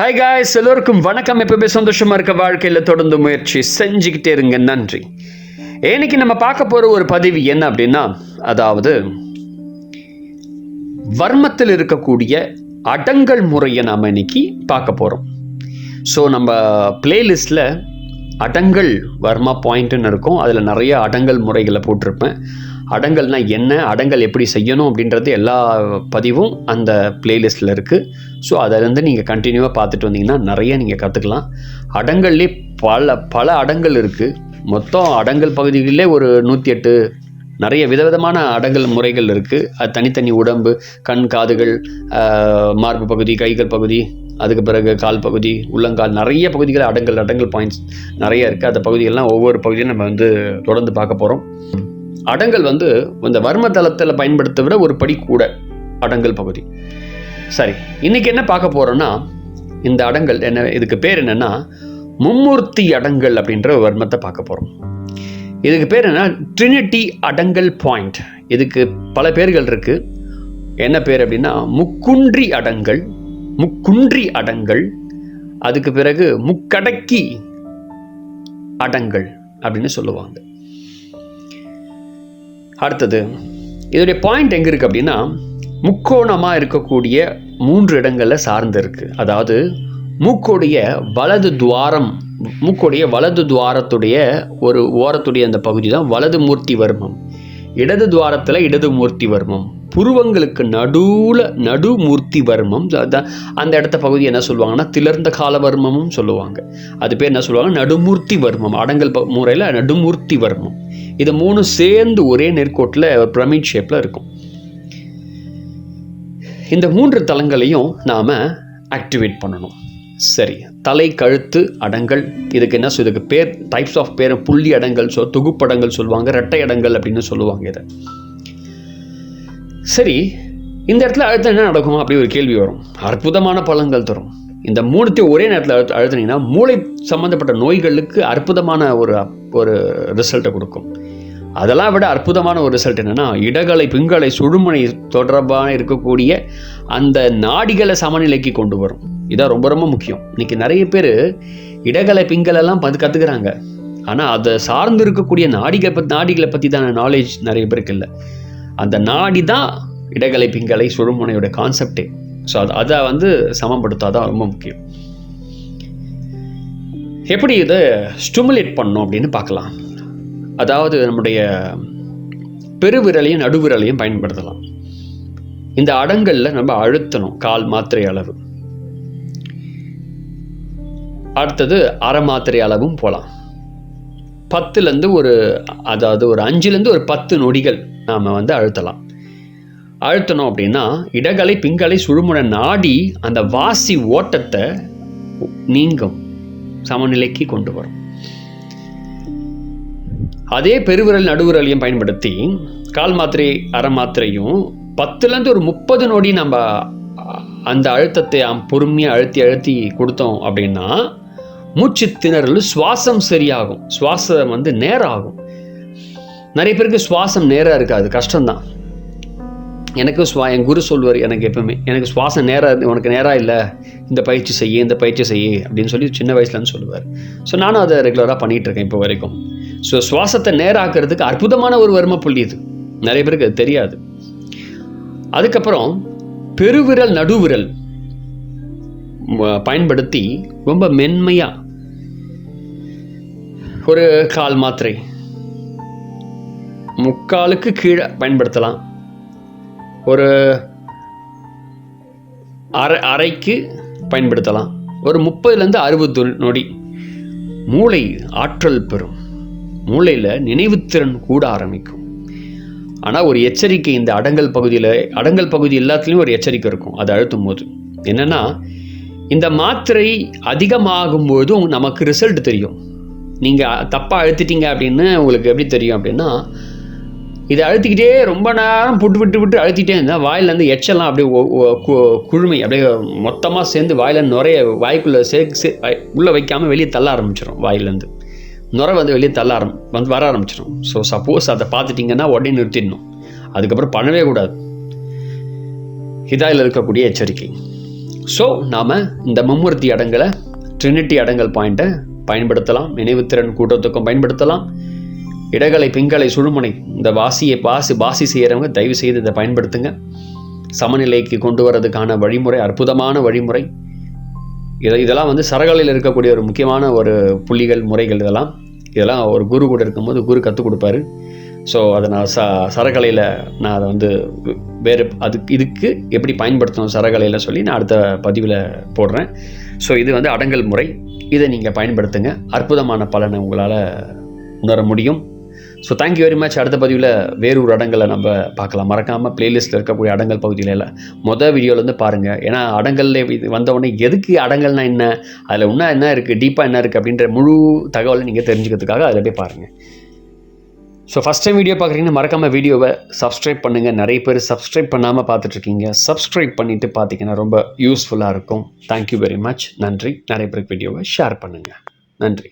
Hi guys எல்லோருக்கும் வணக்கம். எப்பவுமே சந்தோஷமா இருக்க வாழ்க்கையில் தொடர்ந்து முயற்சி செஞ்சுக்கிட்டே இருங்க. நன்றி. இன்னைக்கு நம்ம பார்க்க போற ஒரு பதிவு என்ன அப்படின்னா அதாவது வர்மத்தில் இருக்கக்கூடிய அடங்கல் முறையை நாம் இன்னைக்கு பார்க்க போகிறோம் ஸோ நம்ம பிளேலிஸ்டில் அடங்கல் வர்மா பாயிண்ட்டுன்னு இருக்கும். அதில் நிறைய அடங்கல் முறைகளை போட்டிருப்பேன். அடங்கல்னால் என்ன அடங்கல் எப்படி செய்யணும் அப்படின்றது எல்லா பதிவும் அந்த பிளேலிஸ்ட்டில் இருக்குது ஸோ அதிலேருந்து நீங்கள் கண்டினியூவாக பார்த்துட்டு வந்தீங்கன்னா நிறைய நீங்கள் கற்றுக்கலாம் அடங்கல்லே பல பல அடங்கல் இருக்குது மொத்தம் அடங்கல் பகுதிகளிலே ஒரு நூற்றி எட்டு நிறைய விதவிதமான அடங்கல் முறைகள் இருக்குது அது தனித்தனி உடம்பு கண் காதுகள் மார்பு பகுதி கைகள் பகுதி அதுக்கு பிறகு கால் பகுதி உள்ளங்கால் நிறைய பகுதிகள் அடங்கல் அடங்கல் பாயிண்ட்ஸ் நிறைய இருக்குது அந்த பகுதிகள்லாம் ஒவ்வொரு பகுதியும் நம்ம வந்து தொடர்ந்து பார்க்க போகிறோம் அடங்கல் வந்து இந்த வர்ம தளத்தில் பயன்படுத்த விட ஒரு படி கூட அடங்கல் பகுதி. சரி இன்னைக்கு என்ன பார்க்க போறோம்னா இந்த அடங்கல் என்ன இதுக்கு பேர் என்னன்னா மும்மூர்த்தி அடங்கல் அப்படின்ற வர்மத்தை பார்க்க போறோம். இதுக்கு பேர் என்ன? ட்ரினிட்டி அடங்கல் பாயிண்ட் இதுக்கு பல பேர்கள் இருக்கு. என்ன பேர் அப்படின்னா முக்குன்றி அடங்கல் முக்குன்றி அடங்கல் அதுக்கு பிறகு முக்கடக்கி அடங்கல் அப்படின்னு சொல்லுவாங்க. அடுத்தது இதோடைய பாயிண்ட் எங்கே இருக்குது அப்படின்னா முக்கோணமாக இருக்கக்கூடிய மூன்று இடங்களில் சார்ந்து இருக்குது அதாவது மூக்கோடைய வலது துவாரம் மூக்கோடைய வலது துவாரத்துடைய ஒரு ஓரத்துடைய அந்த பகுதி தான் வலது மூர்த்தி வர்மம். இடது துவாரத்தில் இடது மூர்த்தி வர்மம். புருவங்களுக்கு நடுவில் நடுமூர்த்தி வர்மம் அந்த இடத்த பகுதி என்ன சொல்லுவாங்கன்னா திலர்ந்த காலவர்மமும் சொல்லுவாங்க. அது பேர் என்ன சொல்லுவாங்க? நடுமூர்த்தி வர்மம் அடங்கல் முறையில் நடுமூர்த்தி வர்மம் இது மூணு சேர்ந்து ஒரே நேர்கோட்டில் பிரமிட் ஷேப்பில் இருக்கும். இந்த மூன்று தலங்களையும் நாம் ஆக்டிவேட் பண்ணணும். சரி தலை கழுத்து அடங்கல் இதுக்கு என்ன சொல் இதுக்கு பேர் டைப்ஸ் ஆஃப் பேர் புள்ளி அடங்கல் சொல் தொகுப்படங்கள் சொல்லுவாங்க ரெட்டை அடங்கல் அப்படின்னு சொல்லுவாங்க இதை. சரி இந்த இடத்துல அழுத்த என்ன நடக்கும்? அப்படி ஒரு கேள்வி வரும். அற்புதமான பலன்கள் தரும். இந்த மூணுத்தையும் ஒரே நேரத்தில் அழுத்த அழுத்தினீங்கன்னா மூளை சம்மந்தப்பட்ட நோய்களுக்கு அற்புதமான ஒரு ஒரு ரிசல்ட்டை கொடுக்கும். அதெல்லாம் விட அற்புதமான ஒரு ரிசல்ட் என்னென்னா இடகலை பிங்களை சுழுமனை தொடர்பான இருக்கக்கூடிய அந்த நாடிகளை சமநிலைக்கு கொண்டு வரும். இதான் ரொம்ப ரொம்ப முக்கியம். இன்னைக்கு நிறைய பேர் இடகலை பிங்களெல்லாம் பார்த்து கற்றுக்குறாங்க ஆனால் அதை சார்ந்து இருக்கக்கூடிய நாடிகளை பற்றி நாடிகளை பற்றி தான நாலேஜ் நிறைய பேருக்கு இல்லை. அந்த நாடி தான் இடகலை பிங்கலை சுழுமுனையோட கான்செப்டே ஸோ அது அதை வந்து சமப்படுத்தாதான் ரொம்ப முக்கியம். எப்படி இதை ஸ்டிமுலேட் பண்ணும் அப்படின்னு பார்க்கலாம். அதாவது நம்முடைய பெருவிரலையும் நடுவிரலையும் பயன்படுத்தலாம். இந்த அடங்கல்ல நம்ம அழுத்தணும் கால் மாத்திரை அளவு. அடுத்தது அரை மாத்திரை அளவும் போகலாம் பத்துலேருந்து ஒரு அதாவது ஒரு அஞ்சுலேருந்து ஒரு பத்து நொடிகள் நாம் வந்து அழுத்தலாம். அழுத்தணும் அப்படின்னா இடகலை பிங்கலை சுழுமுனை நாடி அந்த வாசி ஓட்டத்தை நீங்கும் சமநிலைக்கு கொண்டு வரும். அதே பெருவிரல் நடுவிரலையும் பயன்படுத்தி கால் மாத்திரை அரை மாத்திரையும் பத்துலேருந்து ஒரு முப்பது நொடி நம்ம அந்த அழுத்தத்தை பொறுமையாக அழுத்தி அழுத்தி கொடுத்தோம் அப்படின்னா மூச்சு திணறல் சுவாசம் சரியாகும். சுவாசம் வந்து நேரம் ஆகும் நிறைய பேருக்கு சுவாசம் நேராக இருக்காது. கஷ்டம்தான். எனக்கு சுவா என் குரு சொல்வார் எனக்கு எப்பவுமே எனக்கு சுவாசம் நேராக உனக்கு நேராக இல்லை. இந்த பயிற்சி செய்ய இந்த பயிற்சி செய்ய அப்படின்னு சொல்லி சின்ன வயசுலன்னு சொல்லுவார். ஸோ நானும் அதை ரெகுலராக பண்ணிகிட்டு இருக்கேன் இப்போ வரைக்கும். ஸோ சுவாசத்தை நேராக்கிறதுக்கு அற்புதமான ஒரு வர்ம புள்ளி இது. நிறைய பேருக்கு அது தெரியாது. அதுக்கப்புறம் பெருவிரல் நடுவிரல் பயன்படுத்தி ரொம்ப மென்மையாக ஒரு கால் மாத்திரை முக்காலுக்கு கீழே பயன்படுத்தலாம். ஒரு அரை அரைக்கு பயன்படுத்தலாம். ஒரு முப்பதுலேருந்து அறுபது நொடி. மூளை ஆற்றல் பெறும். மூளையில் நினைவுத்திறன் கூட ஆரம்பிக்கும். ஆனால் ஒரு எச்சரிக்கை இந்த அடங்கல் பகுதியில் அடங்கல் பகுதி எல்லாத்துலேயும் ஒரு எச்சரிக்கை இருக்கும். அதை அழுத்தும் போது. என்னென்னா இந்த மாத்திரை அதிகமாகும் போதும் நமக்கு ரிசல்ட் தெரியும். நீங்கள் தப்பாக அழுத்திட்டீங்க அப்படின்னு உங்களுக்கு எப்படி தெரியும் அப்படின்னா இதை அழுத்திக்கிட்டே ரொம்ப நேரம் புட்டு விட்டு விட்டு அழுத்திட்டே இருந்தால் வாயிலேருந்து எச்செல்லாம் அப்படியே கு- குழுமை அப்படியே மொத்தமாக சேர்ந்து வாயில நுரைய வாய்க்குள்ளே சே சே உள்ளே வைக்காமல் வெளியே தள்ள ஆரம்பிச்சிடும் வாயிலேருந்து நுரை வந்து வெளியே தள்ள ஆரம் வந்து வர ஆரம்பிச்சிடும் ஸோ சப்போஸ் அதை பார்த்துட்டிங்கன்னா உடனே நிறுத்திடணும். அதுக்கப்புறம் பண்ணவே கூடாது. இதாயில் இருக்கக்கூடிய எச்சரிக்கை. ஸோ நாம் இந்த மும்மூர்த்தி அடங்கலை ட்ரினிட்டி அடங்கல் பாயிண்ட்டை பயன்படுத்தலாம். நினைவுத்திறன் கூட்டத்துக்கும் பயன்படுத்தலாம். இடகலை பிங்களை சுழுமுனை. இந்த வாசியை பாசி பாசி செய்கிறவங்க தயவு செய்து இதை பயன்படுத்துங்க. சமநிலைக்கு கொண்டு வரதுக்கான வழிமுறை அற்புதமான வழிமுறை. இதை இதெல்லாம் வந்து சரகலையில் இருக்கக்கூடிய ஒரு முக்கியமான ஒரு புள்ளிகள் முறைகள் இதெல்லாம். இதெல்லாம் ஒரு குரு கூட இருக்கும்போது குரு கற்றுக் கொடுப்பாரு. ஸோ அதை நான் ச சரகலையில் நான் அதை வந்து வேறு அதுக்கு இதுக்கு எப்படி பயன்படுத்தணும் சரகலையில் சொல்லி நான் அடுத்த பதிவில் போடுறேன். ஸோ இது வந்து அடங்கல் முறை. இதை நீங்கள் பயன்படுத்துங்க. அற்புதமான பலனை உங்களால் உணர முடியும். ஸோ தேங்க்யூ வெரி மச் அடுத்த பதிவில் வேறு ஒரு அடங்கலை நம்ம பார்க்கலாம். மறக்காமல் பிளேலிஸ்ட்டில் இருக்கக்கூடிய அடங்கல் பகுதியில் இல்லை மொதல் வீடியோலேருந்து பாருங்கள் ஏன்னா அடங்கல்ல வந்தவொடனே எதுக்கு அடங்கல்னா என்ன? அதில் இன்னும் என்ன இருக்குது டீப்பாக என்ன இருக்குது அப்படின்ற முழு தகவலை நீங்கள் தெரிஞ்சுக்கிறதுக்காக அதில் போய் பாருங்கள் ஸோ ஃபஸ்ட் டைம் வீடியோ பார்க்குறீங்கன்னா மறக்காமல் வீடியோவை சப்ஸ்கிரைப் பண்ணுங்கள் நிறைய பேர் சப்ஸ்கிரைப் பண்ணாமல் பார்த்துட்ருக்கீங்க. சப்ஸ்கிரைப் பண்ணிவிட்டு பார்த்தீங்கன்னா ரொம்ப யூஸ்ஃபுல்லாக இருக்கும். தேங்க்யூ வெரி மச் நன்றி. நிறைய பேருக்கு வீடியோவை ஷேர் பண்ணுங்கள் நன்றி.